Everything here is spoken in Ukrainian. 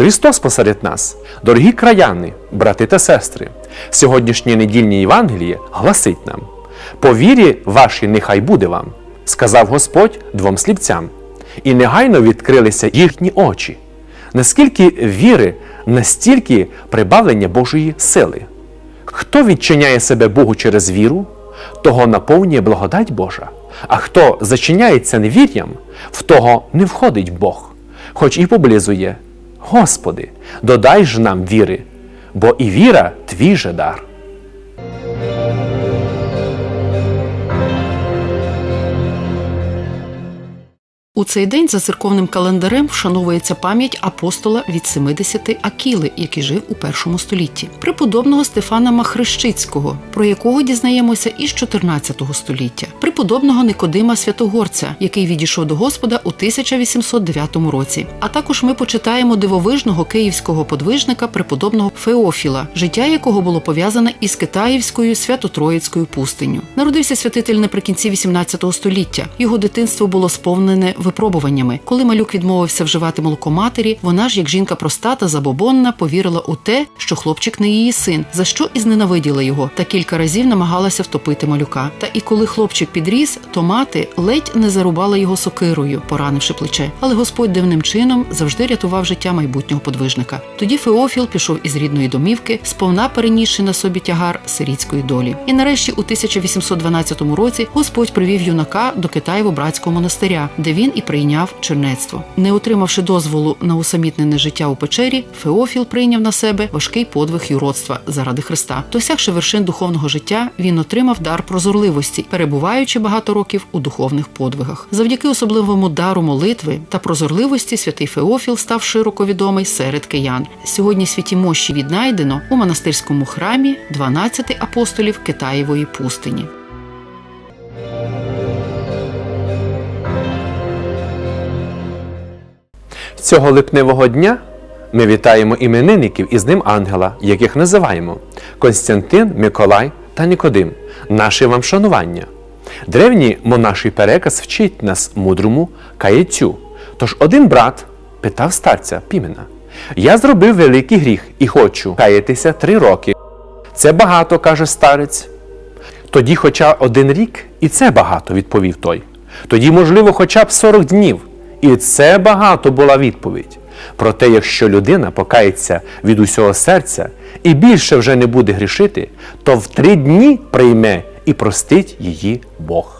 Христос посеред нас, дорогі краяни, брати та сестри, сьогоднішнє недільне Євангеліє гласить нам: по вірі вашій нехай буде вам, сказав Господь двом сліпцям, і негайно відкрилися їхні очі. Наскільки віри, настільки прибавлення Божої сили. Хто відчиняє себе Богу через віру, того наповнює благодать Божа. А хто зачиняється невір'ям, в того не входить Бог, хоч і поблизу є. Господи, додай ж нам віри, бо і віра твій же дар. У цей день за церковним календарем вшановується пам'ять апостола від 70 Акіли, який жив у першому столітті, преподобного Стефана Махрещицького, про якого дізнаємося із 14 століття, преподобного Никодима Святогорця, який відійшов до Господа у 1809 році. А також ми почитаємо дивовижного київського подвижника преподобного Феофіла, життя якого було пов'язане із Китаївською Свято-Троїцькою пустиню. Народився святитель наприкінці 18 століття. Його дитинство було сповнене випробуваннями. Коли малюк відмовився вживати молоко матері, вона ж, як жінка проста та забобонна, повірила у те, що хлопчик не її син, за що і зненавиділа його, та кілька разів намагалася втопити малюка. Та і коли хлопчик підріс, то мати ледь не зарубала його сокирою, поранивши плече. Але Господь дивним чином завжди рятував життя майбутнього подвижника. Тоді Феофіл пішов із рідної домівки, сповна перенісши на собі тягар сирітської долі. І нарешті, у 1812 році, Господь привів юнака до Китаєво-братського монастиря, де він і прийняв чернецтво. Не отримавши дозволу на усамітнене життя у печері, Феофіл прийняв на себе важкий подвиг юродства заради Христа. Досягши вершин духовного життя, він отримав дар прозорливості, перебуваючи багато років у духовних подвигах. Завдяки особливому дару молитви та прозорливості святий Феофіл став широко відомий серед киян. Сьогодні святі мощі віднайдено у монастирському храмі 12 апостолів Китаєвої пустині. Цього липневого дня ми вітаємо іменинників і з ним ангела, яких називаємо Константин, Миколай та Нікодим. Наше вам шанування. Древній монаший переказ вчить нас мудрому каяттю. Тож один брат питав старця Пімена: Я зробив великий гріх і хочу каятися три роки. Це багато, каже старець. Тоді, хоча один рік, і це багато, відповів той. Тоді, можливо, хоча б 40 днів. І це багато була відповідь. Проте, якщо людина покається від усього серця і більше вже не буде грішити, то в три дні прийме і простить її Бог.